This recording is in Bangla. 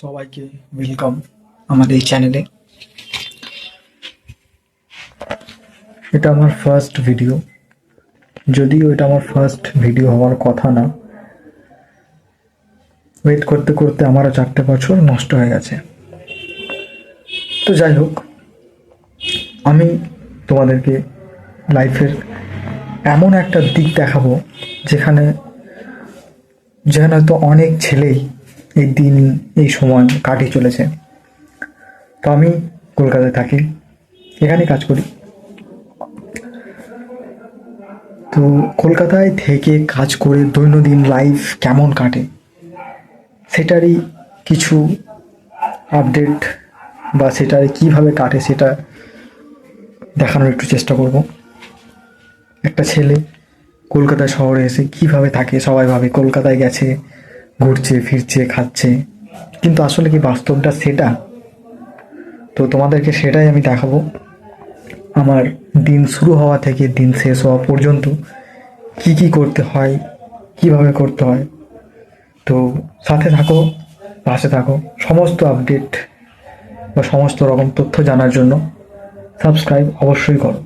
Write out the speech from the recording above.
সবাইকে ওয়েলকাম আমার এই চ্যানেলে এটা আমার ফার্স্ট ভিডিও যদিও এটা আমার ফার্স্ট ভিডিও হওয়ার কথা না। ওয়েট করতে করতে আমারও চারটে বছর নষ্ট হয়ে গেছে। তো যাই হোক, আমি তোমাদেরকে লাইফের এমন একটা দিক দেখাবো, যেখানে যেখানে হয়তো অনেক ছেলেই এই দিন, এই সময় কাটিয়ে চলেছে। তো আমি কলকাতায় থাকি এখানে কাজ করি। তো কলকাতায় থেকে কাজ করে দৈনন্দিন লাইফ কেমন কাটে, সেটারই কিছু আপডেট বা সেটার কীভাবে কাটে সেটা দেখানোর একটু চেষ্টা করব। একটা ছেলে কলকাতা শহরে এসে কীভাবে থাকে, সবাই ভাবে কলকাতায় গেছে ঘুরছে, ফিরছে, খাচ্ছে। কিন্তু আসলে কি বাস্তবটা সেটা? তো তোমাদেরকে সেটাই আমি দেখাবো। আমার দিন শুরু হওয়া থেকে দিন শেষ হওয়া পর্যন্ত কি কি করতে হয়, কীভাবে করতে হয়। তো সাথে থাকো, পাশে থাকো। সমস্ত আপডেট বা সমস্ত রকম তথ্য জানার জন্য সাবস্ক্রাইব অবশ্যই করো।